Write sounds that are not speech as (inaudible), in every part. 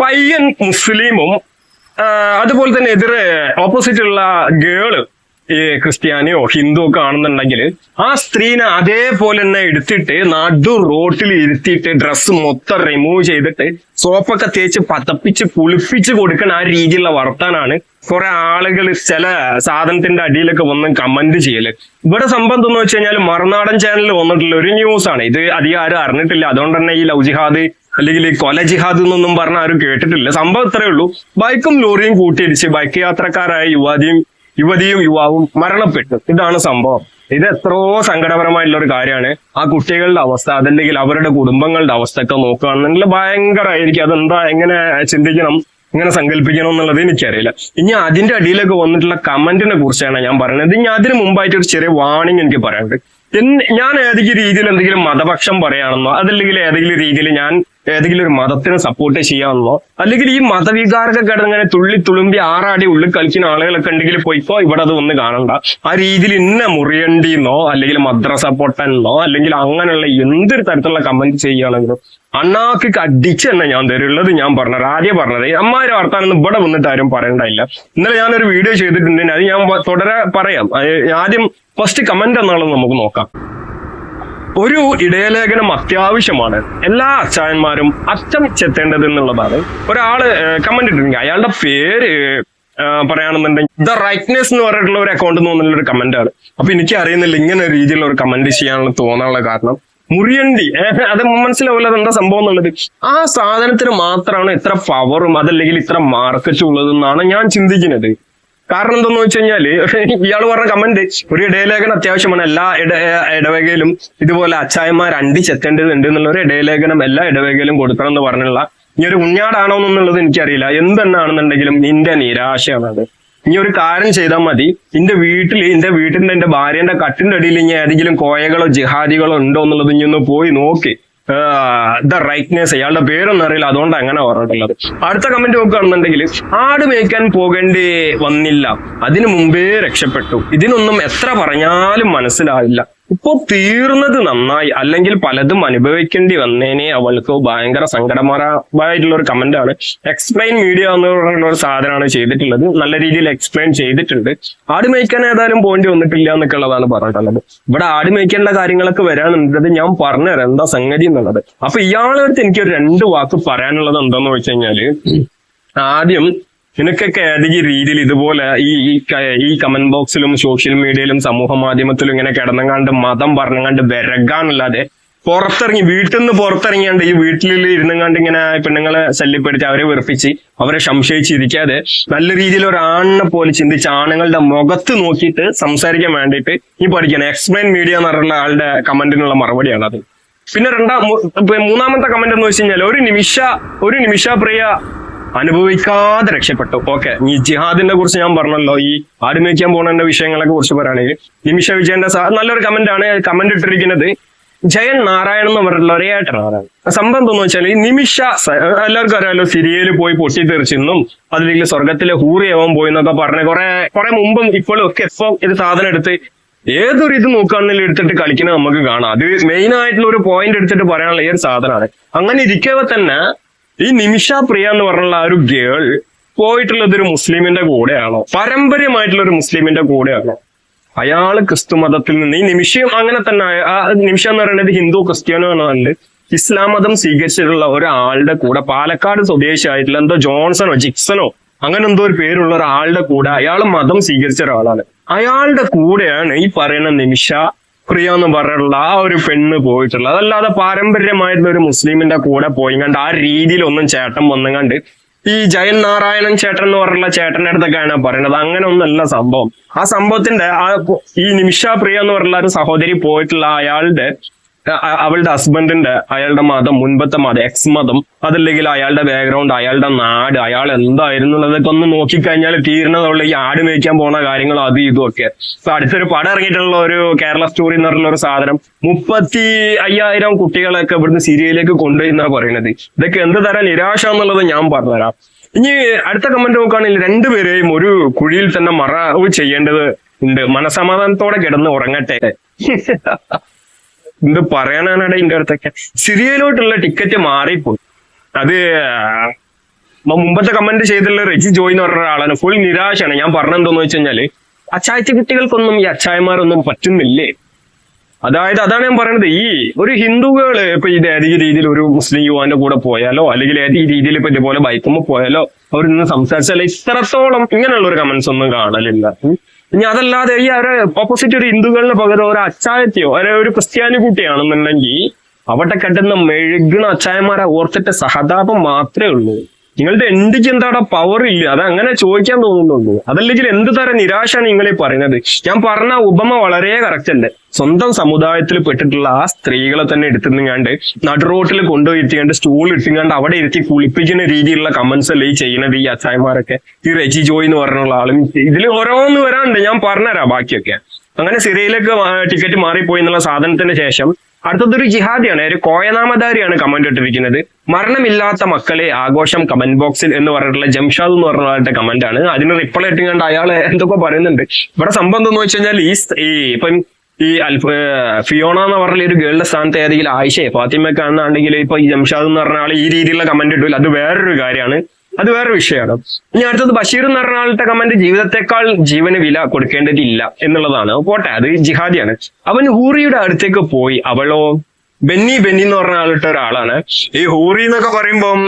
പയ്യൻ മുസ്ലിമും അതുപോലെ തന്നെ എതിരെ ഓപ്പോസിറ്റ് ഉള്ള ഗേൾ ഈ ക്രിസ്ത്യാനിയോ ഹിന്ദു ഒക്കെ ആണെന്നുണ്ടെങ്കിൽ ആ സ്ത്രീനെ അതേപോലെ തന്നെ എടുത്തിട്ട് നടു റോട്ടിൽ ഇരുത്തിയിട്ട് ഡ്രസ്സ് മൊത്തം റിമൂവ് ചെയ്തിട്ട് സോപ്പൊക്കെ തേച്ച് പതപ്പിച്ച് കുളിപ്പിച്ച് കൊടുക്കുന്ന ആ രീതിയിലുള്ള വർത്താനാണ് കുറെ ആളുകൾ ചില സാധനത്തിന്റെ അടിയിലൊക്കെ വന്ന് കമന്റ് ചെയ്യൽ. ഇവിടെ സംഭവം എന്താന്ന് വെച്ച് കഴിഞ്ഞാൽ മറുനാടൻ ചാനലിൽ വന്നിട്ടുള്ള ഒരു ന്യൂസ് ആണ്. ഇത് അധികം ആരും അറിഞ്ഞിട്ടില്ല. അതുകൊണ്ട് തന്നെ ഈ ലവ് ജിഹാദ് അല്ലെങ്കിൽ ഈ കൊല ജിഹാദ് എന്നൊന്നും പറഞ്ഞ ആരും കേട്ടിട്ടില്ല. സംഭവം ഇത്രയേ ഉള്ളൂ. ബൈക്കും ലോറിയും കൂട്ടിയിടിച്ച് ബൈക്ക് യാത്രക്കാരായ യുവാതിയും യുവതിയും യുവാവും മരണപ്പെട്ടു. ഇതാണ് സംഭവം. ഇത് എത്രയോ സങ്കടപരമായിട്ടുള്ള ഒരു കാര്യമാണ്. ആ കുട്ടികളുടെ അവസ്ഥ അതല്ലെങ്കിൽ അവരുടെ കുടുംബങ്ങളുടെ അവസ്ഥ ഒക്കെ നോക്കുകയാണെന്നുണ്ടെങ്കിൽ ഭയങ്കരമായിരിക്കും. അതെന്താ എങ്ങനെ ചിന്തിക്കണം ഇങ്ങനെ സങ്കല്പിക്കണം എന്നുള്ളത് എനിക്കറിയില്ല. ഇനി അതിന്റെ അടിയിലൊക്കെ വന്നിട്ടുള്ള കമന്റിനെ കുറിച്ചാണ് ഞാൻ പറയുന്നത്. ഇനി അതിന് മുമ്പായിട്ട് ഒരു ചെറിയ വാണിംഗ് എനിക്ക് പറയാനുണ്ട്. ഞാൻ ഏതെങ്കിലും രീതിയിൽ എന്തെങ്കിലും മതപക്ഷം പറയാണെന്നോ അതല്ലെങ്കിൽ ഏതെങ്കിലും രീതിയിൽ ഞാൻ ഏതെങ്കിലും ഒരു മതത്തിനെ സപ്പോർട്ട് ചെയ്യാമെന്നോ അല്ലെങ്കിൽ ഈ മതവികാരൊക്കെ കിടന്നിങ്ങനെ തുള്ളി തുളുമ്പി ആറാടി ഉള്ളിൽ കളിക്കുന്ന ആളുകളൊക്കെ ഉണ്ടെങ്കിൽ പോയിക്കോ ഇവിടെ അത് ഒന്ന് കാണണ്ട. ആ രീതിയിൽ ഇന്ന മുറിയണ്ടിന്നോ അല്ലെങ്കിൽ മദ്രസ പൊട്ടനെന്നോ അല്ലെങ്കിൽ അങ്ങനെയുള്ള എന്തൊരു തരത്തിലുള്ള കമന്റ് ചെയ്യുകയാണെങ്കിലും അണ്ണാക്ക് അടിച്ച് തന്നെ ഞാൻ തരുള്ളത് ഞാൻ പറഞ്ഞത് ആദ്യം പറഞ്ഞത് അമ്മാരെ വർത്താനൊന്നും ഇവിടെ വന്നിട്ട് ആരും പറയണ്ടായില്ല. ഇന്നലെ ഞാനൊരു വീഡിയോ ചെയ്തിട്ടുണ്ട് അത് ഞാൻ തുടരെ പറയാം. ആദ്യം ഫസ്റ്റ് കമന്റ് എന്നുള്ളത് നമുക്ക് നോക്കാം. ഒരു ഇടയലേഖനം അത്യാവശ്യമാണ്. എല്ലാ അച്ചായന്മാരും അറ്റം ചെത്തേണ്ടത് എന്നുള്ളതാണ്. ഒരാൾ കമന്റ് ഇട്ടിട്ടുണ്ട് അയാളുടെ പേര് പറയാണെന്നുണ്ടെങ്കിൽ ദ റൈറ്റ്നെസ് എന്ന് പറഞ്ഞിട്ടുള്ള ഒരു അക്കൗണ്ട് തോന്നുന്ന ഒരു കമന്റ് ആണ്. അപ്പൊ എനിക്ക് അറിയുന്നില്ല ഇങ്ങനെ രീതിയിലുള്ള ഒരു കമന്റ് ചെയ്യാനുള്ള തോന്നാനുള്ള കാരണം. മുറിയണ്ടി അത് മനസ്സിലാവില്ല അതെന്താ സംഭവം എന്നുള്ളത്. ആ സാധനത്തിന് മാത്രമാണ് ഇത്ര പവറും അതല്ലെങ്കിൽ ഇത്ര മാർക്കറ്റും ഉള്ളതെന്നാണ് ഞാൻ ചിന്തിക്കുന്നത്. കാരണം എന്തെന്ന് വെച്ച് കഴിഞ്ഞാൽ (laughs) ഇയാൾ പറഞ്ഞ കമന്റ് ഒരു ഇടയലേഖനം അത്യാവശ്യമാണ്. എല്ലാ ഇട ഇടവകയിലും ഇതുപോലെ അച്ചായന്മാർ അണ്ടി ചെത്തേണ്ടതുണ്ട് എന്നുള്ള ഒരു ഇടയലേഖനം എല്ലാ ഇടവകയിലും കൊടുക്കണം എന്ന് പറഞ്ഞുള്ള ഇനി ഒരു ഉണ്ണാടാണോ എന്നുള്ളത് എനിക്കറിയില്ല. എന്തെന്നാണെന്നുണ്ടെങ്കിലും നിന്റെ നിരാശയാണ് അത് ഇനി ഒരു കാര്യം ചെയ്താൽ മതി. എന്റെ വീട്ടിൽ എന്റെ വീട്ടിന്റെ എന്റെ ഭാര്യന്റെ കട്ടിന്റെ അടിയിൽ ഇനി ഏതെങ്കിലും കോയകളോ ജിഹാദികളോ ഉണ്ടോ എന്നുള്ളത് ഇനി ഒന്ന് പോയി നോക്കി. ദ റൈറ്റ്നെസ് അയാളുടെ പേരൊന്നും അറിയില്ല. അതുകൊണ്ട് അങ്ങനെ പറഞ്ഞിട്ടുള്ളത്. അടുത്ത കമന്റ് നോക്കുകയാണെന്നുണ്ടെങ്കിൽ ആട് മേയ്ക്കാൻ പോകേണ്ടി വന്നില്ല. അതിനു മുമ്പേ രക്ഷപ്പെട്ടു. ഇതിനൊന്നും എത്ര പറഞ്ഞാലും മനസ്സിലാവില്ല. ഇപ്പൊ തീർന്നത് നന്നായി അല്ലെങ്കിൽ പലതും അനുഭവിക്കേണ്ടി വന്നേനെ അവൾക്ക് ഭയങ്കര സങ്കടമരമായിട്ടുള്ള ഒരു കമന്റ് ആണ്. എക്സ്പ്ലെയിൻ മീഡിയ എന്ന് പറയുന്ന ഒരു സാധനമാണ് ചെയ്തിട്ടുള്ളത്. നല്ല രീതിയിൽ എക്സ്പ്ലെയിൻ ചെയ്തിട്ടുണ്ട്. ആട് മേയ്ക്കാൻ ഏതായാലും പോയിന്റ് വന്നിട്ടില്ല എന്നൊക്കെ ഉള്ളതാണ് പറഞ്ഞിട്ടുള്ളത്. ഇവിടെ ആട് മേയ്ക്കേണ്ട കാര്യങ്ങളൊക്കെ വരാനുള്ളത് ഞാൻ പറഞ്ഞുതരാം. എന്താ സംഗതി എന്നുള്ളത്. അപ്പൊ ഇയാളെടുത്ത് എനിക്ക് രണ്ട് വാക്ക് പറയാനുള്ളത് എന്താന്ന് വെച്ച് കഴിഞ്ഞാൽ ആദ്യം നിനക്കൊക്കെ ഏതെങ്കിലും രീതിയിൽ ഇതുപോലെ ഈ ഈ കമന്റ് ബോക്സിലും സോഷ്യൽ മീഡിയയിലും സമൂഹ മാധ്യമത്തിലും ഇങ്ങനെ കിടന്നങ്ങാണ്ട് മതം പറഞ്ഞങ്ങാണ്ട് വിരകാനല്ലാതെ പുറത്തിറങ്ങി വീട്ടിൽ നിന്ന് പുറത്തിറങ്ങിയാണ്ട് ഈ വീട്ടിൽ ഇരുന്നങ്ങാണ്ട് ഇങ്ങനെ പെണ്ണുങ്ങളെ ശല്യപ്പെടുത്തി അവരെ വെറുപ്പിച്ച് അവരെ സംശയിച്ചിരിക്കാതെ നല്ല രീതിയിൽ ഒരു ആണിനെ പോലെ ചിന്തിച്ച് ആണുങ്ങളുടെ മുഖത്ത് നോക്കിയിട്ട് സംസാരിക്കാൻ വേണ്ടിയിട്ട് ഈ പഠിക്കണം. എക്സ്പ്ലെയിൻ മീഡിയ എന്ന് പറഞ്ഞുള്ള ആളുടെ കമന്റിനുള്ള മറുപടിയാണ് അത് പിന്നെ രണ്ടാം മൂന്നാമത്തെ കമന്റ് എന്ന് വെച്ച് കഴിഞ്ഞാൽ ഒരു നിമിഷ ഒരു നിമിഷ പ്രിയ അനുഭവിക്കാതെ രക്ഷപ്പെട്ടു. ഓക്കെ. ഈ ജിഹാദിനെ കുറിച്ച് ഞാൻ പറഞ്ഞല്ലോ. ഈ ആടുമേക്കാൻ പോകുന്ന വിഷയങ്ങളെ കുറിച്ച് പറയുകയാണെങ്കിൽ നിമിഷ വിജയന്റെ നല്ലൊരു കമന്റ് ആണ്. കമന്റ് ഇട്ടിരിക്കുന്നത് ജയൻ നാരായണൻ എന്ന് പറഞ്ഞിട്ടുള്ള ഒരു ഏട്ടനാണ് സംഭവം എന്താന്ന് വെച്ചാൽ ഈ നിമിഷ എല്ലാവർക്കും അറിയാലോ സിരിയയിൽ പോയി പൊട്ടിത്തെറിച്ചെന്നും അതിലേക്ക് സ്വർഗത്തിലെ ഹൂറിയാവാൻ പോയി എന്നൊക്കെ പറഞ്ഞ കുറെ കുറെ മുമ്പും ഇപ്പോഴും ഒക്കെ എപ്പോ ഇത് സാധനം എടുത്ത് ഏതൊരു ഇത് നോക്കുകയാണെങ്കിലും എടുത്തിട്ട് കളിക്കുന്നത് നമുക്ക് കാണാം. അത് മെയിൻ ആയിട്ടുള്ള ഒരു പോയിന്റ് എടുത്തിട്ട് പറയാനുള്ള ഈ ഒരു സാധനമാണ്. അങ്ങനെ ഇരിക്കവെ തന്നെ ഈ നിമിഷ പ്രിയ എന്ന് പറഞ്ഞുള്ള ആ ഒരു ഗേൾ പോയിട്ടുള്ളത് ഒരു മുസ്ലിമിന്റെ കൂടെയാണോ? പാരമ്പര്യമായിട്ടുള്ള ഒരു മുസ്ലിമിന്റെ കൂടെയാണോ? അയാൾ ക്രിസ്തു മതത്തിൽ നിന്ന് ഈ നിമിഷം അങ്ങനെ തന്നെ ആ- നിമിഷം എന്ന് പറയുന്നത് ഹിന്ദു ക്രിസ്ത്യാനോ എന്നല്ല ഇസ്ലാം മതം സ്വീകരിച്ചിട്ടുള്ള ഒരാളുടെ കൂടെ പാലക്കാട് സ്വദേശിയായിട്ടുള്ള എന്തോ ജോൺസണോ ജിക്സണോ അങ്ങനെ എന്തോ ഒരു പേരുള്ള ഒരാളുടെ കൂടെ അയാൾ മതം സ്വീകരിച്ച ഒരാളാണ്. അയാളുടെ കൂടെയാണ് ഈ പറയുന്ന നിമിഷ പ്രിയ എന്ന് പറഞ്ഞിട്ടുള്ള ആ ഒരു പെണ്ണ് പോയിട്ടുള്ളത്. അതല്ലാതെ പാരമ്പര്യമായിട്ടുള്ള ഒരു മുസ്ലിമിന്റെ കൂടെ പോയി കണ്ട് ആ രീതിയിൽ ഒന്നും ചേട്ടൻ വന്നുകണ്ട് ഈ ജയൻ നാരായണൻ ചേട്ടൻ എന്ന് പറഞ്ഞുള്ള ചേട്ടന്റെ അടുത്തൊക്കെയാണ് പറയുന്നത്. അങ്ങനെ ഒന്നല്ല സംഭവം. ആ സംഭവത്തിന്റെ ആ ഈ നിമിഷ പ്രിയ എന്ന് പറഞ്ഞുള്ള ഒരു സഹോദരി പോയിട്ടുള്ള അയാളുടെ അവളുടെ ഹസ്ബൻഡിന്റെ അയാളുടെ മതം മുൻപത്തെ മതം എക്സ് മതം അതല്ലെങ്കിൽ അയാളുടെ ബാക്ക്ഗ്രൗണ്ട് അയാളുടെ നാട് അയാൾ എന്തായിരുന്നു എന്നതൊക്കെ ഒന്ന് നോക്കിക്കഴിഞ്ഞാൽ തീരുന്നതുള്ള ഈ ആട് മേയ്ക്കാൻ പോണ കാര്യങ്ങൾ അത് ഇതും ഒക്കെ. ഇപ്പൊ അടുത്തൊരു പടം ഇറങ്ങിയിട്ടുള്ള ഒരു കേരള സ്റ്റോറി എന്ന് പറഞ്ഞ ഒരു സാധനം. മുപ്പത്തി അയ്യായിരം കുട്ടികളൊക്കെ ഇവിടുന്ന് സിരിയയിലേക്ക് കൊണ്ടുവരുന്ന പറയുന്നത്. ഇതൊക്കെ എന്ത് തരാൻ നിരാശ എന്നുള്ളത് ഞാൻ പറഞ്ഞുതരാം. ഇനി അടുത്ത കമന്റ് നോക്കുകയാണെങ്കിൽ രണ്ടുപേരെയും ഒരു കുഴിയിൽ തന്നെ മറവ് ചെയ്യേണ്ടത് ഉണ്ട്. മനസമാധാനത്തോടെ കിടന്ന് ഉറങ്ങട്ടെ. (laughs) എന്ത് പറയാനാണ് ഇതിന്റെ അടുത്തൊക്കെ സിറിയയിലോട്ടുള്ള ടിക്കറ്റ് മാറിപ്പോയി. അത് മുമ്പത്തെ കമന്റ് ചെയ്തിട്ടുള്ള റെജി ജോയ് എന്ന് പറഞ്ഞ ഒരാളാണ്. ഫുൾ നിരാശയാണ്. ഞാൻ പറഞ്ഞെന്തോന്ന് വെച്ച് കഴിഞ്ഞാൽ അച്ചായത്തി കുട്ടികൾക്കൊന്നും ഈ അച്ചായന്മാരൊന്നും പറ്റുന്നില്ലേ? അതായത് അതാണ് ഞാൻ പറയുന്നത് ഈ ഒരു ഹിന്ദുകൾ ഇപ്പൊ ഇത് ഏതെങ്കിലും രീതിയിൽ ഒരു മുസ്ലിം യുവാന്റെ കൂടെ പോയാലോ അല്ലെങ്കിൽ ഏതെങ്കിലും രീതിയിൽ ഇപ്പൊ ഇതുപോലെ ബൈക്കുമ്പോ പോയാലോ അവർ നിന്ന് സംസാരിച്ചാലോ ഇത്രത്തോളം ഇങ്ങനെയുള്ള ഒരു കമന്റ്സ് ഒന്നും കാണലില്ല. ഇനി അതല്ലാതെ ഈ അവരെ ഓപ്പോസിറ്റ് ഒരു ഹിന്ദുക്കളിന് പകരം ഒരു അച്ചായത്തെയോ അല്ലെ ഒരു ക്രിസ്ത്യാനി കുട്ടിയാണെന്നുണ്ടെങ്കിൽ അവിടെ കെട്ടുന്ന മെഴുകണ അച്ചായന്മാരെ ഓർത്തിട്ട് സഹതാപം മാത്രമേ ഉള്ളൂ. നിങ്ങളുടെ എന്തിക്ക് എന്താണ് പവർ ഇല്ല. അത് അങ്ങനെ ചോദിക്കാൻ തോന്നുന്നുള്ളൂ അതല്ലെങ്കിൽ എന്ത് തരം നിരാശയാണ് നിങ്ങളെ പറയുന്നത്? ഞാൻ പറഞ്ഞ ഉപമ വളരെ കറക്റ്റ് അല്ലേ? സ്വന്തം സമുദായത്തിൽ പെട്ടിട്ടുള്ള ആ സ്ത്രീകളെ തന്നെ എടുത്തുനിങ്ങാണ്ട് നടുറോട്ടിൽ റോട്ടിൽ ഇരുത്തിയാണ്ട് സ്റ്റൂൾ ഇട്ടിങ്ങാണ്ട് അവിടെ ഇരുത്തി കുളിപ്പിക്കുന്ന രീതിയിലുള്ള കമന്റ്സ് അല്ലേ ഈ ചെയ്യുന്നത് ഈ അച്ചായന്മാരൊക്കെ? ഈ റെജി ജോയ് എന്ന് പറഞ്ഞുള്ള ആളും. ഇതിൽ ഓരോന്ന് വരാണ്ട് ഞാൻ പറഞ്ഞുതരാം ബാക്കിയൊക്കെ. അങ്ങനെ സിറിയയിലേക്ക് ടിക്കറ്റ് മാറിപ്പോയി എന്നുള്ള സാധനത്തിന് ശേഷം അടുത്തതൊരു ജിഹാദിയാണ്. ഒരു കോയനാമധാരിയാണ് കമന്റ് ഇട്ടിരിക്കുന്നത്. മരണമില്ലാത്ത മക്കളെ ആഘോഷം കമന്റ് ബോക്സിൽ എന്ന് പറഞ്ഞിട്ടുള്ള ജംഷാദ് എന്ന് പറഞ്ഞ ആളുടെ കമന്റ് ആണ്. അതിന് റിപ്ലൈ ഇട്ടുകൊണ്ട് അയാൾ എന്തൊക്കെ പറയുന്നുണ്ട്. ഇവിടെ സംഭവം എന്താന്ന് വെച്ച് കഴിഞ്ഞാൽ ഈ ഇപ്പം ഈ അൽഫ ഫിയോണ എന്ന് പറഞ്ഞ ഒരു ഗേളിന്റെ സ്ഥാനത്ത് ഏതെങ്കിലും ആയിഷയെ ഫാത്തിമയൊക്കെ ആണെന്നുണ്ടെങ്കിൽ ഇപ്പൊ ഈ ജംഷാദ് എന്ന് പറഞ്ഞ ആൾ ഈ രീതിയിലുള്ള കമന്റ് ഇട്ടില്ല അത് വേറൊരു കാര്യമാണ്. അത് വേറെ വിഷയമാണ്. ഇനി അടുത്തത് ബഷീർ എന്ന് പറഞ്ഞ ആളുടെ കമന്റ് ജീവിതത്തെക്കാൾ ജീവന് വില കൊടുക്കേണ്ടതില്ല എന്നുള്ളതാണ്. പോട്ടെ അത് ജിഹാദിയാണ്. അവൻ ഹൂറിയുടെ അടുത്തേക്ക് പോയി. അവളോ? ബെന്നി ബെന്നി എന്ന് പറഞ്ഞ ആളിട്ട ഒരാളാണ്. ഈ ഹൂറി എന്നൊക്കെ പറയുമ്പം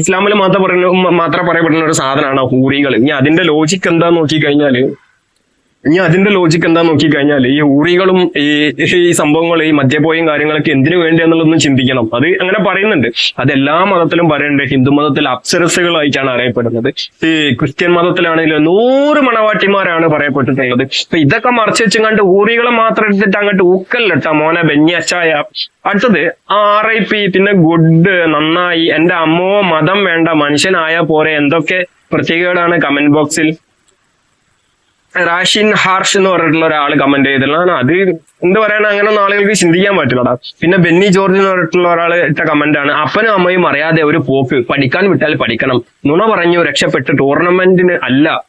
ഇസ്ലാമിൽ മാത്രം പറയുന്ന മാത്രം പറയപ്പെടുന്ന ഒരു സാധനമാണ് ഹൂറികൾ ഇനി അതിന്റെ ലോജിക് എന്താന്ന് നോക്കി കഴിഞ്ഞാൽ ഇനി അതിന്റെ ലോജിക്ക് എന്താ നോക്കി കഴിഞ്ഞാൽ ഈ ഊറികളും ഈ ഈ സംഭവങ്ങൾ ഈ മദ്യപോയും കാര്യങ്ങളൊക്കെ എന്തിനു വേണ്ടി എന്നുള്ളതൊന്നും ചിന്തിക്കണം. അത് അങ്ങനെ പറയുന്നുണ്ട്. അത് എല്ലാ മതത്തിലും പറയുന്നുണ്ട് ഹിന്ദു മതത്തിൽ അപ്സരസുകളായിട്ടാണ് അറിയപ്പെടുന്നത്. ഈ ക്രിസ്ത്യൻ മതത്തിലാണെങ്കിൽ നൂറ് മണവാട്ടിമാരാണ് പറയപ്പെട്ടിട്ടുള്ളത്. അപ്പൊ ഇതൊക്കെ മറച്ചു വെച്ചുകൊണ്ട് ഊറികളെ മാത്രം എടുത്തിട്ട് അങ്ങോട്ട് ഊക്കല്ലിട്ട മോനെ ബെന്യച്ചായ അടുത്തത് ആർ ഐ പി പിന്നെ ഗുഡ് നന്നായി. എന്റെ അമ്മോ മതം വേണ്ട മനുഷ്യനായ പോരെ. എന്തൊക്കെ പ്രത്യേകതയാണ് കമന്റ് ബോക്സിൽ? റാഷിൻ ഹാർഷ് എന്ന് പറഞ്ഞിട്ടുള്ള ഒരാൾ കമന്റ് ചെയ്തിട്ടുള്ളതാണ്. അത് എന്ത് പറയണ അങ്ങനെ ആളുകൾക്ക് ചിന്തിക്കാൻ പറ്റില്ലടാ. പിന്നെ ബെന്നി ജോർജ് എന്ന് പറഞ്ഞിട്ടുള്ള ഒരാൾ ഇട്ട കമന്റ് ആണ്. അപ്പനും അമ്മയും അറിയാതെ ഒരു പോക്ക്. പഠിക്കാൻ വിട്ടാൽ പഠിക്കണം. നുണ പറഞ്ഞു രക്ഷപ്പെട്ട് ടൂർണമെന്റിന് അല്ല.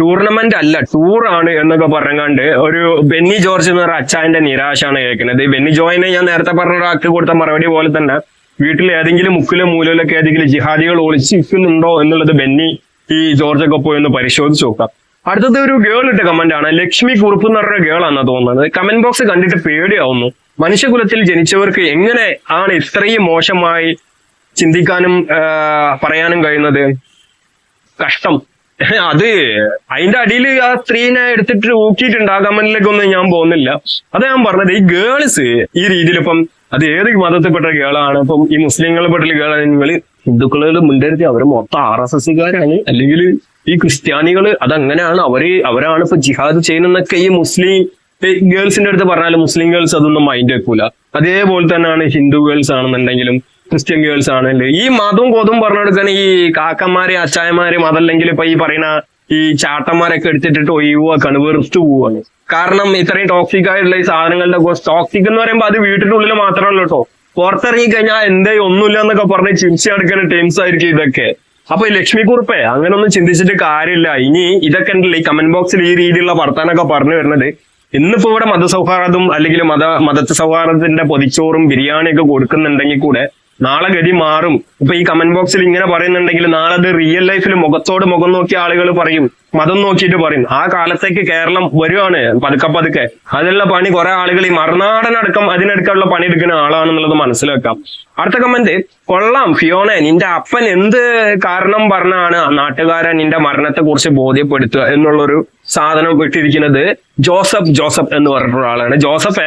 ടൂർണമെന്റ് അല്ല ടൂർ ആണ് എന്നൊക്കെ പറഞ്ഞാണ്ട് ഒരു ബെന്നി ജോർജ് എന്ന് പറഞ്ഞ അച്ചായന്റെ നിരാശയാണ് കേൾക്കുന്നത്. ബെന്നി ജോയിനെ ഞാൻ നേരത്തെ പറഞ്ഞ ഒരാൾക്ക് കൊടുത്ത മറുപടി പോലെ തന്നെ വീട്ടിൽ ഏതെങ്കിലും മുക്കിലും മൂലയിലൊക്കെ ഏതെങ്കിലും ജിഹാദികൾ ഒളിച്ചിരിക്കുന്നുണ്ടോ എന്നുള്ളത് ബെന്നി ഈ ജോർജൊക്കെ പോയി ഒന്ന് പരിശോധിച്ച് നോക്കാം. അടുത്തത് ഒരു ഗേൾ ഇട്ട കമന്റ് ആണ്. ലക്ഷ്മി കുറുപ്പ് എന്ന് പറഞ്ഞ ഗേൾ ആണെന്ന് തോന്നുന്നത്. കമന്റ് ബോക്സ് കണ്ടിട്ട് പേടിയാവുന്നു. മനുഷ്യകുലത്തിൽ ജനിച്ചവർക്ക് എങ്ങനെ ആണ് ഇത്രയും മോശമായി ചിന്തിക്കാനും പറയാനും കഴിയുന്നത്? കഷ്ടം. അത് അതിന്റെ അടിയിൽ ആ സ്ത്രീനെ എടുത്തിട്ട് ഊക്കിയിട്ടുണ്ട് ആ കമന്റിലേക്കൊന്നും ഞാൻ പോകുന്നില്ല. അത് ഞാൻ പറഞ്ഞത്. ഈ ഗേൾസ് ഈ രീതിയിൽ ഇപ്പം അത് ഏത് മതത്തിൽപ്പെട്ട ഗേളാണ് ഇപ്പം ഈ മുസ്ലിങ്ങളെ പെട്ടുള്ള ഗേളാണ് നിങ്ങൾ ഹിന്ദുക്കളിൽ മുൻകരുതി അവർ മൊത്തം ആർ എസ് എസ്സുകാരാണ്. അല്ലെങ്കിൽ ഈ ക്രിസ്ത്യാനികൾ അതങ്ങനെയാണ്. അവർ അവരാണ് ഇപ്പൊ ജിഹാദ് ചെയ്യുന്നതൊക്കെ ഈ മുസ്ലിം ഗേൾസിന്റെ അടുത്ത് പറഞ്ഞാൽ മുസ്ലിം ഗേൾസ് അതൊന്നും മൈൻഡ് വെക്കൂല. അതേപോലെ തന്നെയാണ് ഹിന്ദു ഗേൾസ് ആണെന്നുണ്ടെങ്കിലും ക്രിസ്ത്യൻ ഗേൾസ് ആണെങ്കിലും ഈ മതവും കൊതും പറഞ്ഞെടുക്കാൻ ഈ കാക്കന്മാരെ അച്ചായന്മാരും അതല്ലെങ്കിൽ ഇപ്പൊ ഈ പറയുന്ന ഈ ചാട്ടന്മാരൊക്കെ എടുത്തിട്ടിട്ട് ഒഴിവാക്കാണ് വെറുത്തു പോവാണ്. കാരണം ഇത്രയും ടോക്സിക് ആയിട്ടുള്ള ഈ സാധനങ്ങളുടെ ടോക്സിക് എന്ന് പറയുമ്പോൾ അത് വീട്ടിന്റെ ഉള്ളിൽ മാത്രമല്ല കേട്ടോ. പുറത്തിറങ്ങി കഴിഞ്ഞാൽ എന്തേ ഒന്നുമില്ല എന്നൊക്കെ പറഞ്ഞ് ചിരിച്ചു നടക്കുന്ന ടീംസ് ആയിരിക്കും ഇതൊക്കെ. അപ്പൊ ലക്ഷ്മി കുറുപ്പേ അങ്ങനെ ഒന്നും ചിന്തിച്ചിട്ട് കാര്യമില്ല. ഇനി ഇതൊക്കെ ഉണ്ടല്ലോ ഈ കമന്റ് ബോക്സിൽ ഈ രീതിയിലുള്ള വർത്താനൊക്കെ പറഞ്ഞു വരുന്നത്. ഇന്നിപ്പോ ഇവിടെ മതസൗഹാർദ്ദം അല്ലെങ്കിൽ മത മതസൗഹാർദ്ദത്തിന്റെ സൗഹാർദ്ദത്തിന്റെ പൊതിച്ചോറും ബിരിയാണിയൊക്കെ കൊടുക്കുന്നുണ്ടെങ്കിൽ കൂടെ നാളെ ഗതി മാറും. ഇപ്പൊ ഈ കമന്റ് ബോക്സിൽ ഇങ്ങനെ പറയുന്നുണ്ടെങ്കിൽ നാളെ അത് റിയൽ ലൈഫിൽ മുഖത്തോട് മുഖം നോക്കിയ ആളുകൾ പറയും. മതം നോക്കിയിട്ട് പറയും. ആ കാലത്തേക്ക് കേരളം വരുവാണ് പതുക്കെ പതുക്കെ. അതിനുള്ള പണി കുറെ ആളുകൾ ഈ മറുനാടനടക്കം അതിനടുക്കുള്ള പണി എടുക്കുന്ന ആളാണെന്നുള്ളത് മനസ്സിലാക്കാം. അടുത്ത കമന്റ് കൊള്ളാം ഫിയോണെ. നിന്റെ അപ്പൻ എന്ത് കാരണം പറഞ്ഞാണ് നാട്ടുകാരൻ നിന്റെ മരണത്തെ കുറിച്ച് ബോധ്യപ്പെടുത്തുക എന്നുള്ളൊരു സാധനം ഇട്ടിരിക്കുന്നത് ജോസഫ് ജോസഫ് എന്ന് പറഞ്ഞിട്ടുള്ള ആളാണ് ജോസഫ്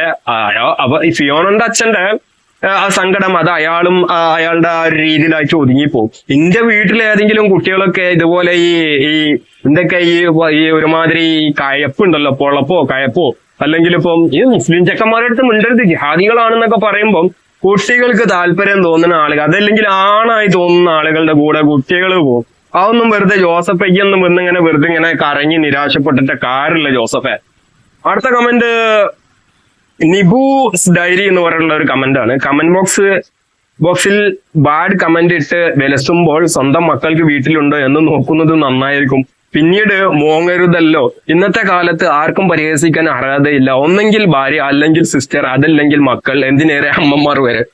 അപ്പൊ ഈ ഫിയോണന്റെ അച്ഛന്റെ ആ, സങ്കടം അത് അയാളും അയാളുടെ ആ ഒരു രീതിയിലായിട്ട് പോകും എന്റെ വീട്ടിൽ ഏതെങ്കിലും കുട്ടികളൊക്കെ ഇതുപോലെ ഈ ഈ എന്തൊക്കെ ഈ ഒരുമാതിരി കയപ്പുണ്ടല്ലോ പൊളപ്പോ കയപ്പോ അല്ലെങ്കിൽ ഇപ്പം ഈ മുസ്ലിം ചെക്കന്മാരുടെ അടുത്ത് മിണ്ടരുത്. ജിഹാദികളാണെന്നൊക്കെ പറയുമ്പം കുട്ടികൾക്ക് താല്പര്യം തോന്നുന്ന ആളുകൾ അതല്ലെങ്കിൽ ആണായി തോന്നുന്ന ആളുകളുടെ കൂടെ കുട്ടികൾ പോകും അതൊന്നും വെറുതെ ജോസഫയ്ക്കൊന്നും വന്ന് ഇങ്ങനെ വെറുതെ ഇങ്ങനെ കരഞ്ഞ് നിരാശപ്പെട്ടിട്ട് കാര്യമില്ല ജോസഫെ. അടുത്ത കമന്റ് നിബു ഡയറി എന്ന് പറയുന്ന ഒരു കമന്റ് ആണ്. കമന്റ് ബോക്സ് ബോക്സിൽ ബാഡ് കമന്റ് ഇട്ട് വിലസുമ്പോൾ സ്വന്തം മക്കൾക്ക് വീട്ടിലുണ്ടോ എന്ന് നോക്കുന്നത് നന്നായിരിക്കും. പിന്നീട് മോങ്ങരുതല്ലോ. ഇന്നത്തെ കാലത്ത് ആർക്കും പരിഹസിക്കാൻ അർഹതയില്ല. ഒന്നെങ്കിൽ ഭാര്യ അല്ലെങ്കിൽ സിസ്റ്റർ അതല്ലെങ്കിൽ മക്കൾ എന്തിനേറെ അമ്മമാർ വരെ.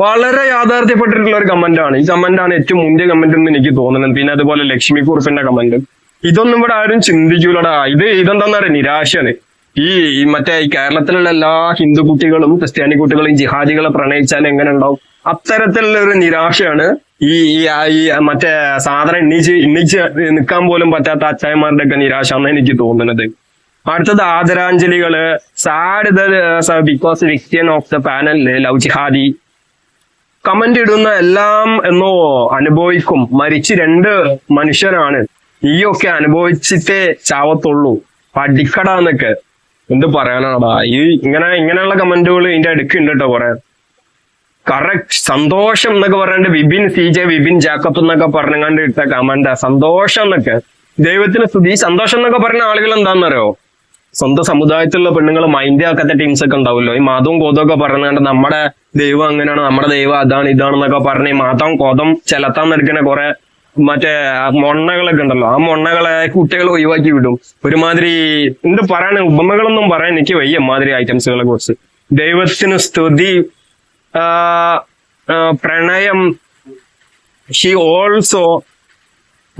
വളരെ യാഥാർത്ഥ്യപ്പെട്ടിട്ടുള്ള ഒരു കമന്റ് ആണ്. ഈ കമന്റ് ആണ് ഏറ്റവും മുന്തിയ കമന്റ് എന്ന് എനിക്ക് തോന്നുന്നത്. പിന്നെ അതുപോലെ ലക്ഷ്മി കുറുപ്പിന്റെ കമന്റ് ഇതൊന്നും ഇവിടെ ആരും ചിന്തിക്കൂലടാ. ഇത് ഇതെന്താന്ന് പറയാ നിരാശയാണ്. ഈ മറ്റേ ഈ കേരളത്തിലുള്ള എല്ലാ ഹിന്ദു കുട്ടികളും ക്രിസ്ത്യാനി കുട്ടികളും ജിഹാദികളെ പ്രണയിച്ചാൽ എങ്ങനെ ഉണ്ടാവും? അത്തരത്തിലുള്ള ഒരു നിരാശയാണ് ഈ ഈ മറ്റേ സാധനം എണ്ണീച്ച് എണ്ണീച്ച് നിൽക്കാൻ പോലും പറ്റാത്ത അച്ചായന്മാരുടെ ഒക്കെ നിരാശ എന്ന് എനിക്ക് തോന്നുന്നത്. അടുത്തത് ആദരാഞ്ജലികൾ. Sad because victim of the panel love jihadi. Comment ഇടുന്ന എല്ലാം എന്നോ അനുഭവിക്കും. മരിച്ച് രണ്ട് മനുഷ്യരാണ്. ഈയൊക്കെ അനുഭവിച്ചിട്ടേ ചാവത്തുള്ളൂ. പഠിക്കടാ എന്നൊക്കെ. എന്ത് പറയാനാടാ? ഈ ഇങ്ങനെ ഇങ്ങനെയുള്ള കമന്റുകൾ ഇതിന്റെ അടുക്കുണ്ട് കേട്ടോ കുറെ. കറക്റ്റ് സന്തോഷം എന്നൊക്കെ പറയാണ്ട് Vipin C J Vipin Jacob എന്നൊക്കെ പറഞ്ഞങ്ങാണ്ട് ഇട്ട കമന്റ് സന്തോഷം എന്നൊക്കെ. ദൈവത്തിന് സ്തുതി. സന്തോഷം എന്നൊക്കെ പറഞ്ഞ ആളുകൾ എന്താണെന്നറിയോ സ്വന്തം സമുദായത്തിലുള്ള പെണ്ണുങ്ങൾ മൈൻഡ് ആക്കാത്ത ടീംസ് ഒക്കെ ഉണ്ടാവുമല്ലോ. ഈ മാതവും കോതവും ഒക്കെ പറഞ്ഞുകൊണ്ട് നമ്മുടെ ദൈവം അങ്ങനെയാണ് നമ്മുടെ ദൈവം അതാണ് ഇതാണെന്നൊക്കെ പറഞ്ഞ് മാതം കോതം ചെലത്താൻ നിൽക്കുന്ന കുറെ മറ്റേ മൊണ്ണകളൊക്കെ ഉണ്ടല്ലോ. ആ മൊണ്ണകളെ കുട്ടികൾ ഒഴിവാക്കി വിടും. ഒരുമാതിരി എന്ത് പറയാൻ ഉപമകളൊന്നും പറയാൻ എനിക്ക് വയ്യ മാതിരി ഐറ്റംസുകളെ കുറിച്ച്. ദൈവത്തിന് സ്തുതി. പ്രണയം. ഷി ഓൾസോ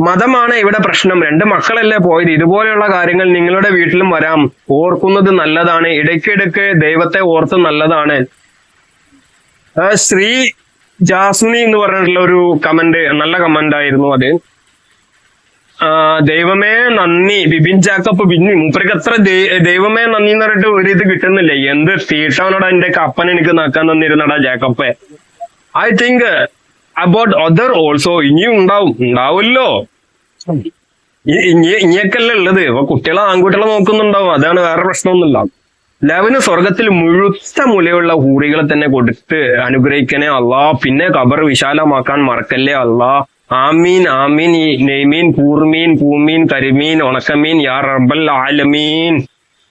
മതമാണ് ഇവിടെ പ്രശ്നം. രണ്ട് മക്കളല്ലേ പോയത്. ഇതുപോലെയുള്ള കാര്യങ്ങൾ നിങ്ങളുടെ വീട്ടിലും വരാം. ഓർക്കുന്നത് നല്ലതാണ്. ഇടയ്ക്കിടയ്ക്ക് ദൈവത്തെ ഓർത്ത് നല്ലതാണ്. ആ, ശ്രീ ജാസ്മിനി എന്ന് പറഞ്ഞിട്ടുള്ള ഒരു കമന്റ് നല്ല കമന്റ് ആയിരുന്നു അത്. ദൈവമേ നന്ദി. ബിബിൻ ജാക്കപ്പ് പിന്നെ മൂപ്പർക്ക് അത്ര ദൈവമേ നന്ദി എന്ന് പറഞ്ഞിട്ട് ഒരു ഇത് കിട്ടുന്നില്ല. എന്ത് തീട്ടാണോടാ എന്റെ കപ്പൻ എനിക്ക് നക്കാൻ തന്നിരുന്നടാ ജാക്കപ്പെ. I think about other also ഇനിയും ഉണ്ടാവും. ഉണ്ടാവുമല്ലോ. ഇനിയൊക്കെയല്ലേ ഉള്ളത്. അപ്പൊ കുട്ടികളെ ആൺകുട്ടികളെ നോക്കുന്നുണ്ടാവും. അതാണ് വേറെ പ്രശ്നമൊന്നുമില്ല. ലവന് സ്വർഗത്തിൽ മുഴുത്ത മുലയുള്ള ഹൂറികളെ തന്നെ കൊടുത്ത് അനുഗ്രഹിക്കണേ അള്ളാ. പിന്നെ കബർ വിശാലമാക്കാൻ മറക്കല്ലേ അള്ളാ. ആമീൻ ആമീൻ നെയ്മീൻ കൂർമീൻ പൂമീൻ കരിമീൻ ഉണക്കമീൻ യാ റബ്ബൽ ആലമീൻ.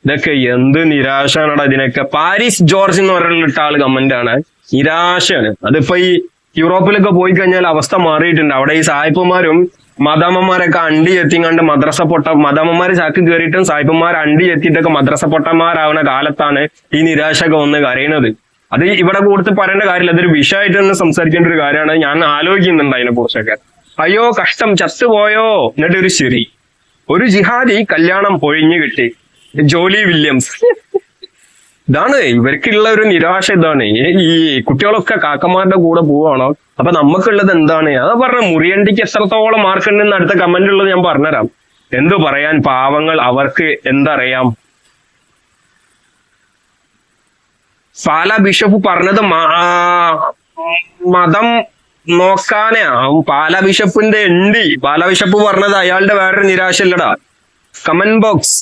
ഇതൊക്കെ എന്ത് നിരാശയാണടാ ഇതിനൊക്കെ. പാരീസ് ജോർജ് എന്ന് പറഞ്ഞിട്ട ആൾ കമന്റ് ആണ്. നിരാശയാണ്. അതിപ്പോ ഈ യൂറോപ്പിലൊക്കെ പോയി കഴിഞ്ഞാൽ അവസ്ഥ മാറിയിട്ടുണ്ട്. അവിടെ ഈ സായിപ്പന്മാരും മദാമ്മമാരൊക്കെ അണ്ടി എത്തിങ്ങാണ്ട് മദ്രസ പൊട്ട മദാമ്മമാര് ചാക്ക് കയറിയിട്ടും സായിപ്പന്മാർ അണ്ടി എത്തിയിട്ടൊക്കെ മദ്രസ പൊട്ടന്മാരാവുന്ന കാലത്താണ് ഈ നിരാശയൊക്കെ വന്ന് കരയുന്നത് അത് ഇവിടെ കൂടുതൽ പറയേണ്ട കാര്യമില്ല. അതൊരു വിഷയമായിട്ട് തന്നെ സംസാരിക്കേണ്ട ഒരു കാര്യമാണ്. ഞാൻ ആലോചിക്കുന്നുണ്ട് അതിനെ കുറിച്ചൊക്കെ. അയ്യോ കഷ്ടം. ചത്തുപോയോ എന്നിട്ട് ഒരു ശരി ഒരു ജിഹാദി കല്യാണം പൊഴിഞ്ഞു കിട്ടി. ജോലി വില്യംസ്. ഇതാണ്. ഇവർക്കുള്ള ഒരു നിരാശ ഇതാണ്. ഈ കുട്ടികളൊക്കെ കാക്കന്മാരുടെ കൂടെ പോവാണോ? അപ്പൊ നമുക്കുള്ളത് എന്താണ്? അതാ പറഞ്ഞ മുറിയണ്ടിക്ക് എത്രത്തോളം മാർക്ക് ഉണ്ടെന്ന് അടുത്ത കമന്റ് ഉള്ളത് ഞാൻ പറഞ്ഞുതരാം. എന്തു പറയാൻ പാവങ്ങൾ അവർക്ക് എന്തറിയാം? പാല ബിഷപ്പ് പറഞ്ഞത് മതം നോക്കാനാ. പാല ബിഷപ്പിന്റെ എണ്ടി പാല ബിഷപ്പ് പറഞ്ഞത് അയാളുടെ വേറൊരു നിരാശയില്ലടാ കമന്റ് ബോക്സ്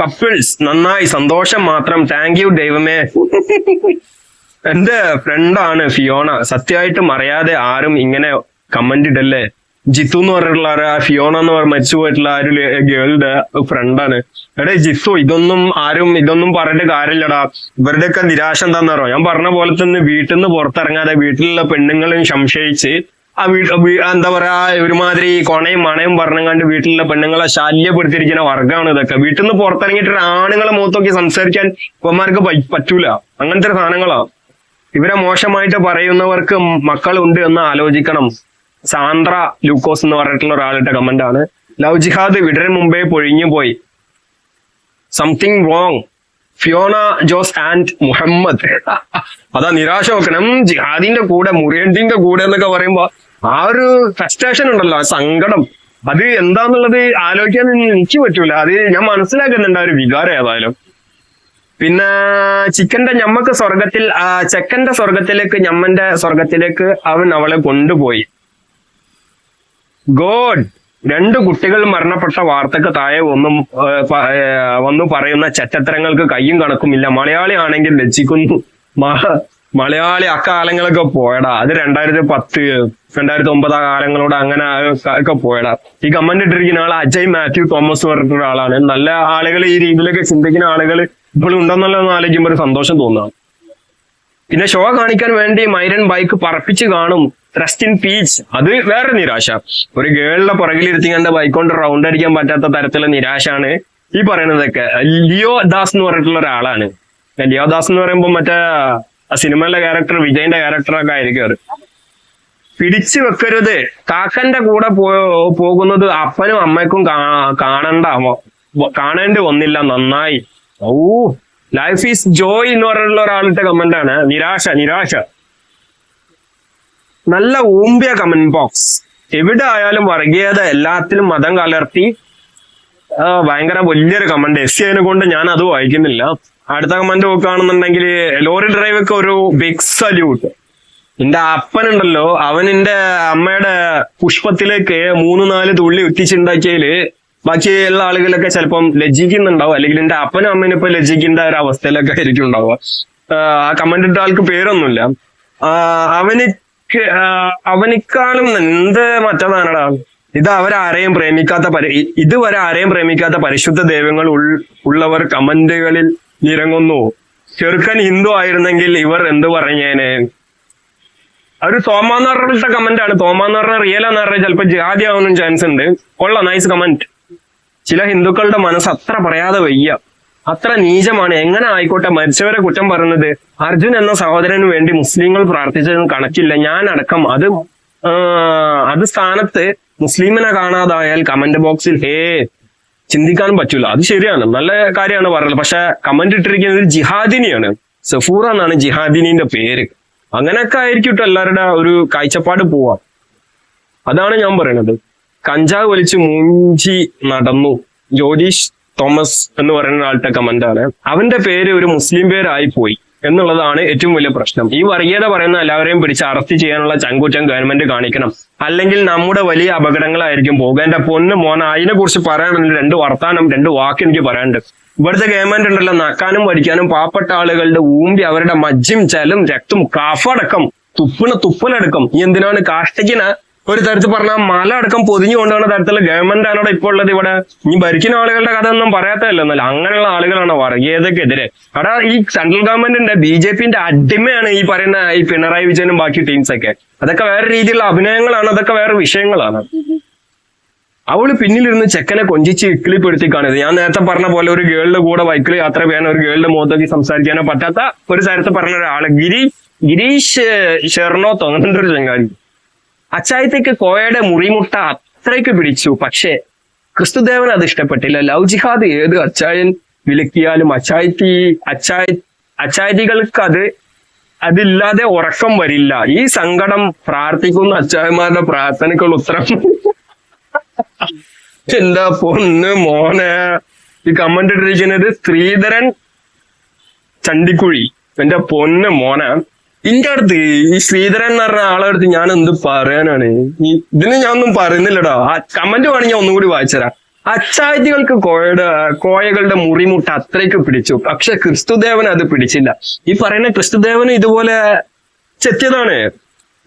കപ്പിൾസ് നന്നായി സന്തോഷം മാത്രം. താങ്ക് യു ദൈവമേ. എന്റെ ഫ്രണ്ടാണ് ഫിയോണ. സത്യമായിട്ടും അറിയാതെ ആരും ഇങ്ങനെ കമന്റ് ഇടല്ലേ? ജിത്തു എന്ന് പറഞ്ഞിട്ടുള്ള ആ ഫിയോണ എന്ന് പറഞ്ഞ മരിച്ചു പോയിട്ടുള്ള ആ ഒരു ഗേളുടെ ഫ്രണ്ടാണ് എടേ ജിത്തു ഇതൊന്നും ആരും ഇതൊന്നും പറഞ്ഞിട്ട് കാര്യമില്ലടാ. ഇവരുടെയൊക്കെ നിരാശ എന്താന്ന് പറയാം ഞാൻ പറഞ്ഞ പോലെ തന്നെ വീട്ടിൽ നിന്ന് പുറത്തിറങ്ങാതെ വീട്ടിലുള്ള പെണ്ണുങ്ങളെയും സംശയിച്ച് ആ എന്താ പറയാ ഒരുമാതിരി കൊണയും മണയും പറഞ്ഞങ്ങാണ്ട് വീട്ടിലുള്ള പെണ്ണുങ്ങളെ ശല്യപ്പെടുത്തിയിരിക്കുന്ന വർഗമാണ് ഇതൊക്കെ. വീട്ടിൽ നിന്ന് പുറത്തിറങ്ങിയിട്ട് ആണുങ്ങളെ മുഖത്ത് നോക്കി സംസാരിക്കാൻ ഇവന്മാർക്ക് പറ്റൂല. അങ്ങനത്തെ സാധനങ്ങളാ. ഇവരെ മോശമായിട്ട് പറയുന്നവർക്ക് മക്കളുണ്ട് എന്ന് ആലോചിക്കണം. സാന്ദ്ര ലൂക്കോസ് എന്ന് പറഞ്ഞിട്ടുള്ള ഒരാളുടെ കമന്റ് ആണ്. ലവ് ജിഹാദ് വിടരൻ മുമ്പേ പൊഴിഞ്ഞു പോയി. Something wrong Fiona Jose and Muhammad അതാ നിരാശ നോക്കണം ജിഹാദിന്റെ കൂടെ മുറിയണ്ടിന്റെ കൂടെ എന്നൊക്കെ പറയുമ്പോ ആ ഒരു ഫ്രസ്ട്രേഷൻ ഉണ്ടല്ലോ സങ്കടം. അത് എന്താന്നുള്ളത് ആലോചിക്കാൻ എനിക്ക് പറ്റൂല. അത് ഞാൻ മനസ്സിലാക്കുന്നുണ്ട് ആ ഒരു വികാരം ഏതായാലും. പിന്നെ ചിക്കന്റെ ഞമ്മക്ക് സ്വർഗത്തിൽ ചെക്കന്റെ സ്വർഗത്തിലേക്ക് ഞമ്മന്റെ സ്വർഗത്തിലേക്ക് അവൻ അവളെ കൊണ്ടുപോയി. ഗോഡ്! രണ്ട് കുട്ടികൾ മരണപ്പെട്ട വാർത്തക്ക് താഴെ ഒന്നും വന്നു പറയുന്ന ചറ്റത്തരങ്ങൾക്ക് കയ്യും കണക്കുമില്ല. മലയാളി ആണെങ്കിൽ ലജ്ജിക്കുന്നു മലയാളി അക്കാലങ്ങളൊക്കെ പോയടാ. അത് രണ്ടായിരത്തി പത്ത് രണ്ടായിരത്തി ഒമ്പത് ആ കാലങ്ങളോട് അങ്ങനെ ഒക്കെ പോയടാ. ഈ കമന്റ് ഇട്ടിരിക്കുന്ന ആൾ അജയ് മാത്യു തോമസ് പറഞ്ഞിട്ടുള്ള ആളാണ് നല്ല ആളുകൾ ഈ രീതിയിലൊക്കെ ചിന്തിക്കുന്ന ആളുകൾ ഇപ്പോഴും ഉണ്ടെന്നുള്ള ഒന്ന് ആലോചിക്കുമ്പോൾ ഒരു സന്തോഷം തോന്നാം പിന്നെ ഷോ കാണിക്കാൻ വേണ്ടി മൈരൻ ബൈക്ക് പറപ്പിച്ച് കാണും. റെസ്റ്റ് ഇൻ പീച്ച് അത് വേറെ നിരാശ. ഒരു ഗേളിന്റെ പുറകിലിരുത്തി കണ്ട് ബൈക്ക് കൊണ്ട് റൗണ്ട് അടിക്കാൻ പറ്റാത്ത തരത്തിലുള്ള നിരാശാണ് ഈ പറയുന്നതൊക്കെ. ലിയോ ദാസ് എന്ന് പറഞ്ഞിട്ടുള്ള ഒരാളാണ്. ലിയോ ദാസ് എന്ന് പറയുമ്പോൾ മറ്റേ ആ സിനിമയിലെ ക്യാരക്ടർ വിജയന്റെ ക്യാരക്ടറൊക്കെ ആയിരിക്കും അവർ പിടിച്ചു വെക്കരുത്. കാക്കന്റെ കൂടെ പോകുന്നത് അപ്പനും അമ്മയ്ക്കും കാണണ്ട. കാണേണ്ടി വന്നില്ല. നന്നായി. ഓ ലൈഫ് ഈസ് ജോയ് എന്ന് പറഞ്ഞുള്ള ഒരാളുടെ കമന്റ് ആണ്. നിരാശ നിരാശ. നല്ല ഊമ്പിയ കമന്റ് ബോക്സ് എവിടെ ആയാലും വർഗീയത എല്ലാത്തിലും മതം കലർത്തി ഭയങ്കര വലിയൊരു കമന്റ് എസ് സിനെ കൊണ്ട് ഞാൻ അത് വായിക്കുന്നില്ല. അടുത്ത കമന്റ് നോക്കുകയാണെന്നുണ്ടെങ്കിൽ ലോറി ഡ്രൈവർക്ക് ഒരു ബിഗ് സല്യൂട്ട് എന്റെ അപ്പനുണ്ടല്ലോ. അവൻ എന്റെ അമ്മയുടെ പുഷ്പത്തിലേക്ക് മൂന്ന് നാല് തുള്ളി ഉറ്റിച്ചുണ്ടാക്കിയതിൽ ബാക്കിയുള്ള ആളുകളൊക്കെ ചിലപ്പം ലജ്ജിക്കുന്നുണ്ടാവും. അല്ലെങ്കിൽ എന്റെ അപ്പനും അമ്മനും ഇപ്പൊ ലജ്ജിക്കേണ്ട ഒരു അവസ്ഥയിലൊക്കെ ആയിരിക്കും ഉണ്ടാവുക ആ, കമന്റ് ഇട്ട ആൾക്ക് പേരൊന്നുമില്ല. അവനിക്ക് അവനിക്കാളും എന്ത് മറ്റതാണടാ? ഇത് അവരാരെയും പ്രേമിക്കാത്ത പരി ഇത് ഇതുവരെ ആരെയും പ്രേമിക്കാത്ത പരിശുദ്ധ ദൈവങ്ങൾ ഉള്ളവർ കമന്റുകളിൽ ഇറങ്ങുന്നു. ചെറുക്കൻ ഹിന്ദു ആയിരുന്നെങ്കിൽ ഇവർ എന്ത് പറഞ്ഞേനെ? ഒരു തോമാന്ന് പറഞ്ഞിട്ട കമന്റ് ആണ്. തോമാന്ന് പറഞ്ഞ റിയൽ എന്ന് പറഞ്ഞാൽ ചിലപ്പോൾ ജാതി ആവാനും ചാൻസ് ഉണ്ട്. കൊള്ളാം നൈസ് കമന്റ് ചില ഹിന്ദുക്കളുടെ മനസ്സ് അത്ര പറയാതെ വയ്യ. അത്ര നീചമാണ്. എങ്ങനെ ആയിക്കോട്ടെ മരിച്ചവരെ കുറ്റം പറയുന്നത്? അർജുൻ എന്ന സഹോദരന് വേണ്ടി മുസ്ലിങ്ങൾ പ്രാർത്ഥിച്ചതെന്ന് കണക്കില്ല. ഞാൻ അടക്കം അത് അത് സ്ഥാനത്ത് മുസ്ലിമിനെ കാണാതായാൽ കമന്റ് ബോക്സിൽ ഹേ ചിന്തിക്കാൻ പറ്റൂല. അത് ശരിയാണ്. നല്ല കാര്യമാണ് പറയുന്നത്. പക്ഷെ കമന്റ് ഇട്ടിരിക്കുന്നത് ജിഹാദിനിയാണ്. സഫൂർ എന്നാണ് ജിഹാദിനിന്റെ പേര്. അങ്ങനെയൊക്കെ ആയിരിക്കും എല്ലാവരുടെ ഒരു കാഴ്ചപ്പാട് പോവാ. അതാണ് ഞാൻ പറയുന്നത്. കഞ്ചാവ് വലിച്ച് മൂഞ്ചി നടന്നു. ജോഡീഷ് തോമസ് എന്ന് പറയുന്ന ആളുടെ കമന്റ് ആണ്. അവന്റെ പേര് ഒരു മുസ്ലിം പേരായി പോയി എന്നുള്ളതാണ് ഏറ്റവും വലിയ പ്രശ്നം. ഈ വർഗീയത പറയുന്ന എല്ലാവരെയും പിടിച്ച് അറസ്റ്റ് ചെയ്യാനുള്ള ചങ്കൂറ്റം ഗവൺമെന്റ് കാണിക്കണം. അല്ലെങ്കിൽ നമ്മുടെ വലിയ അപകടങ്ങളായിരിക്കും പോകുക എന്റെ പൊന്ന് മോന അതിനെ കുറിച്ച് പറയാനുണ്ട്. രണ്ട് വർത്താനം രണ്ട് വാക്ക് എനിക്ക് പറയാനുണ്ട്. ഇവിടുത്തെ ഗവൺമെന്റ് ഉണ്ടല്ലോ നക്കാനും പഠിക്കാനും പാവപ്പെട്ട ആളുകളുടെ ഊമ്പി അവരുടെ മജ്ജും ചലും രക്തം കാഫടക്കം തുപ്പിണ തുപ്പലടക്കം. എന്തിനാണ് കാഷ്ടിക്കിന് ഒരു തരത്തിൽ പറഞ്ഞാൽ മല അടക്കം പൊതിഞ്ഞു കൊണ്ടുവന്ന തരത്തിലുള്ള ഗവൺമെന്റ് ആണോ ഇപ്പോൾ ഉള്ളത് ഇവിടെ? ഇനി ഭരിക്കുന്ന ആളുകളുടെ കഥ ഒന്നും പറയാത്തതല്ല എന്നല്ല അങ്ങനെയുള്ള ആളുകളാണ് വർഗീയതക്കെതിരെ. അവിടെ ഈ സെൻട്രൽ ഗവൺമെന്റിന്റെ ബി ജെ പിന്റെ അടിമയാണ് ഈ പറയുന്ന ഈ പിണറായി വിജയനും ബാക്കി ടീംസ് ഒക്കെ. അതൊക്കെ വേറെ രീതിയിലുള്ള അഭിനയങ്ങളാണ് അതൊക്കെ വേറെ വിഷയങ്ങളാണ്. അവൾ പിന്നിലിരുന്ന് ചെക്കനെ കൊഞ്ചിച്ച് ഇക്കിളിപ്പെടുത്തി കാണുന്നത്. ഞാൻ നേരത്തെ പറഞ്ഞ പോലെ ഒരു ഗേളിന്റെ കൂടെ ബൈക്കിൽ യാത്ര ചെയ്യാനോ ഒരു ഗേളിന്റെ മുഖത്തേക്ക് സംസാരിക്കാനോ പറ്റാത്ത ഒരു സ്ഥലത്ത് പറഞ്ഞ ഒരാൾ. ഗിരി ഗിരീഷ് ഷെർണോ അങ്ങനത്തെ ഒരു ചങ്ങാതി അച്ചായത്തേക്ക് കോയയുടെ മുറിമുട്ട അത്രയ്ക്ക് പിടിച്ചു. പക്ഷേ ക്രിസ്തുദേവൻ അത് ഇഷ്ടപ്പെട്ടില്ല. ലവ് ജിഹാദ് ഏത് അച്ചായൻ വിലക്കിയാലും അച്ചായത്തി അച്ചായ അച്ചായതികൾക്ക് അത് അതില്ലാതെ ഉറക്കം വരില്ല. ഈ സങ്കടം പ്രാർത്ഥിക്കുന്ന അച്ചായന്മാരുടെ പ്രാർത്ഥനയ്ക്കുള്ള ഉത്തരം. എന്താ പൊന്ന് മോനെ? ഈ കമന്റ് ഇട്ടിരിക്കുന്നത് ശ്രീധരൻ ചണ്ടിക്കുഴി. എന്റെ പൊന്ന് മോനെ. ഇന്റെ അടുത്ത് ഈ ശ്രീധരൻ എന്ന് പറഞ്ഞ ആളെ അടുത്ത് ഞാൻ എന്ത് പറയാനാണ്? ഇതിന് ഞാൻ ഒന്നും പറയുന്നില്ലടാ. ആ കമന്റ് വേണമെങ്കിൽ ഞാൻ ഒന്നും കൂടി വായിച്ചുതരാം അച്ചായതികൾക്ക് കോയയുടെ കോയകളുടെ മുറിമുട്ട അത്രയ്ക്ക് പിടിച്ചു. പക്ഷെ ക്രിസ്തുദേവൻ അത് പിടിച്ചില്ല. ഈ പറയുന്ന ക്രിസ്തുദേവന് ഇതുപോലെ ചെത്തിയതാണ്.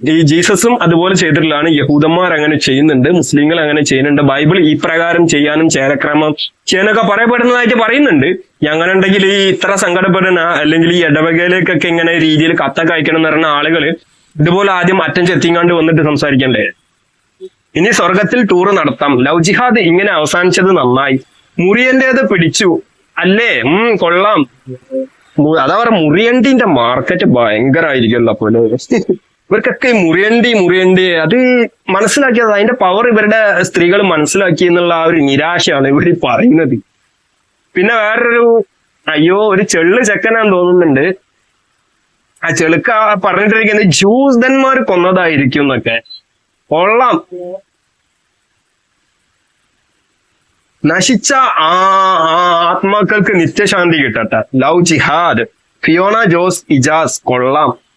ഈ ജീസസും അതുപോലെ ചെയ്തിട്ടുള്ളതാണ് യഹൂദന്മാർ അങ്ങനെ ചെയ്യുന്നുണ്ട് മുസ്ലിങ്ങൾ അങ്ങനെ ചെയ്യുന്നുണ്ട്. ബൈബിൾ ഈ പ്രകാരം ചെയ്യാനും ചേരക്രമം ചെയ്യാനൊക്കെ പറയപ്പെടുന്നതായിട്ട് പറയുന്നുണ്ട്. അങ്ങനെ ഉണ്ടെങ്കിൽ ഈ ഇത്ര സങ്കടപ്പെടുന്ന അല്ലെങ്കിൽ ഈ ഇടവകയിലേക്കൊക്കെ ഇങ്ങനെ രീതിയിൽ കത്തൊക്കെ അയക്കണം എന്ന് പറയുന്ന ആളുകൾ ഇതുപോലെ ആദ്യം അറ്റം ചെത്തിങ്ങാണ്ട് വന്നിട്ട് സംസാരിക്കണ്ടേ? ഇനി സ്വർഗത്തിൽ ടൂർ നടത്താം. ലവ് ജിഹാദ് ഇങ്ങനെ അവസാനിച്ചത് നന്നായി. മുറിയന്റേത് പിടിച്ചു. അല്ലേ? ഉം കൊള്ളാം. അതാ പറ മുറിയണ്ടിന്റെ മാർക്കറ്റ് ഭയങ്കരമായിരിക്കുമല്ലോ പോലെ. ഇവർക്കൊക്കെ മുറിയണ്ടി മുറിയണ്ടി അത് മനസ്സിലാക്കിയത്. അതിന്റെ പവർ ഇവരുടെ സ്ത്രീകൾ മനസ്സിലാക്കി എന്നുള്ള ആ ഒരു നിരാശയാണ് ഇവർ പറയുന്നത്. പിന്നെ വേറൊരു അയ്യോ ഒരു ചെള്ളു ചെക്കനാന്ന് തോന്നുന്നുണ്ട്. ആ ചെളുക്ക പറഞ്ഞിട്ടിരിക്കുന്നത് ജൂസ്തന്മാർ കൊന്നതായിരിക്കും എന്നൊക്കെ. കൊള്ളാം. നശിച്ച ആ ആത്മാക്കൾക്ക് നിത്യശാന്തി കിട്ടട്ടെ. ലവ് ജിഹാദ്. ഫിയോണ ജോസ് ഇജാസ്. കൊള്ളാം.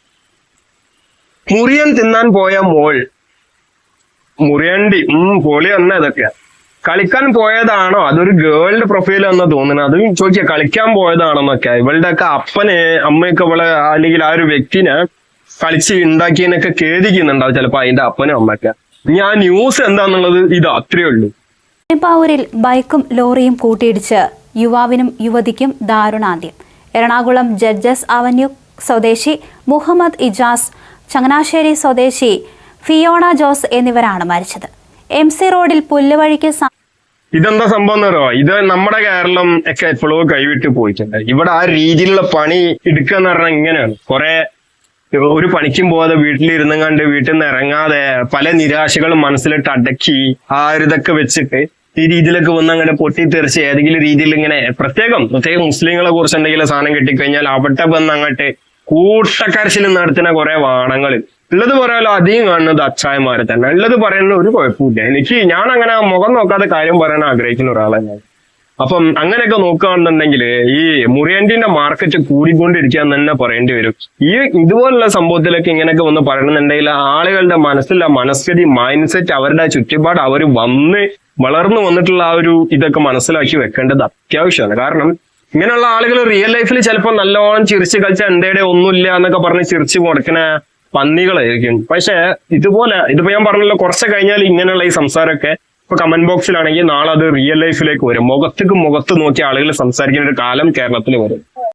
മുറിയൻ തിന്നാൻ പോയ മോൾ മുറിയണ്ടി ഉം പൊളി തന്നെ ഇതൊക്കെ. കളിക്കാൻ പോയതാണോ? അതൊരു ഗേൾഡ് പ്രൊഫൈൽ എന്നാ തോന്നുന്നത്. അതും ചോദിക്കുക കളിക്കാൻ പോയതാണെന്നൊക്കെ. ഇവളുടെ ഒക്കെ അപ്പനെ അമ്മയൊക്കെ ഇവളെ അല്ലെങ്കിൽ ആ ഒരു വ്യക്തിനെ കളിച്ച് ഉണ്ടാക്കിയതിനൊക്കെ ഖേദിക്കുന്നുണ്ടാവും ചിലപ്പോ അതിന്റെ അപ്പനും അമ്മയൊക്കെ. ഇനി ആ ന്യൂസ് എന്താന്നുള്ളത് ഇത് അത്രേ ഉള്ളൂ. പെരുമ്പാവൂരിൽ ബൈക്കും ലോറിയും കൂട്ടിയിടിച്ച് യുവാവിനും യുവതിക്കും ദാരുണാന്ത്യം. എറണാകുളം ജഡ്ജസ് അവന്യൂ സ്വദേശി മുഹമ്മദ് ഇജാസ് ചങ്ങനാശ്ശേരി സ്വദേശി ഫിയോണ ജോസ് എന്നിവരാണ് മരിച്ചത്. എം സി റോഡിൽ പുല്ലുവഴിക്ക് ഇതെന്താ സംഭവം എന്ന് ഇത് നമ്മുടെ കേരളം ഒക്കെ എപ്പോഴോ കൈവിട്ട് പോയിട്ടുണ്ട്. ഇവിടെ ആ രീതിയിലുള്ള പണി എടുക്കുക എന്ന് പറഞ്ഞാൽ ഇങ്ങനെയാണ്. കുറെ ഒരു പണിക്കും പോവാതെ വീട്ടിലിരുന്നും കണ്ട് വീട്ടിൽ നിന്ന് ഇറങ്ങാതെ പല നിരാശകളും മനസ്സിലിട്ട് അടക്കി ആ ഒരു ഇതൊക്കെ വെച്ചിട്ട് ഈ രീതിയിലൊക്കെ വന്ന് അങ്ങനെ പൊട്ടിത്തെറിച്ച് ഏതെങ്കിലും രീതിയിൽ ഇങ്ങനെ പ്രത്യേകം പ്രത്യേകം മുസ്ലിങ്ങളെ കുറിച്ച് എന്തെങ്കിലും സാധനം കിട്ടിക്കഴിഞ്ഞാൽ അവിടെ വന്ന് അങ്ങോട്ട് കൂട്ടക്കരച്ചിൽ നടത്തുന്ന കുറെ വാണങ്ങൾ ഉള്ളത് പറയാലോ അധികം കാണുന്നത് അച്ചായന്മാരെ തന്നെ. ഉള്ളത് പറയുന്ന ഒരു കുഴപ്പമില്ല എനിക്ക് ഞാൻ അങ്ങനെ മുഖം നോക്കാതെ കാര്യം പറയാൻ ആഗ്രഹിക്കുന്ന ഒരാളാണ് അപ്പം അങ്ങനെയൊക്കെ നോക്കുകയാണെന്നുണ്ടെങ്കിൽ ഈ മുറിയന്റിന്റെ മാർക്കറ്റ് കൂടിക്കൊണ്ടിരിക്കുക എന്ന് തന്നെ പറയേണ്ടി വരും. ഈ ഇതുപോലുള്ള സംഭവത്തിലൊക്കെ ഇങ്ങനെയൊക്കെ വന്ന് പറയണമെന്നുണ്ടെങ്കിൽ ആളുകളുടെ മനസ്സിലെ മനസ്ഥിതി മൈൻഡ് സെറ്റ് അവരുടെ ചുറ്റുപാട് അവർ വന്ന് വളർന്നു വന്നിട്ടുള്ള ആ ഒരു ഇതൊക്കെ മനസ്സിലാക്കി വെക്കേണ്ടത് അത്യാവശ്യമാണ്. കാരണം ഇങ്ങനെയുള്ള ആളുകൾ റിയൽ ലൈഫിൽ ചിലപ്പോൾ നല്ലോണം ചിരിച്ച് കളിച്ച എന്തേടെ ഒന്നുമില്ല എന്നൊക്കെ പറഞ്ഞ് ചിരിച്ച് കൊടുക്കുന്ന പന്നികളായിരിക്കും. പക്ഷെ ഇതുപോലെ ഇതിപ്പോ ഞാൻ പറഞ്ഞല്ലോ കുറച്ച് കഴിഞ്ഞാൽ ഇങ്ങനെയുള്ള ഈ സംസാരമൊക്കെ ഇപ്പൊ കമന്റ് ബോക്സിലാണെങ്കിൽ നാളെ അത് റിയൽ ലൈഫിലേക്ക് വരും. മുഖത്തേക്ക് മുഖത്ത് നോക്കി ആളുകൾ സംസാരിക്കുന്ന ഒരു കാലം കേരളത്തിൽ വരും.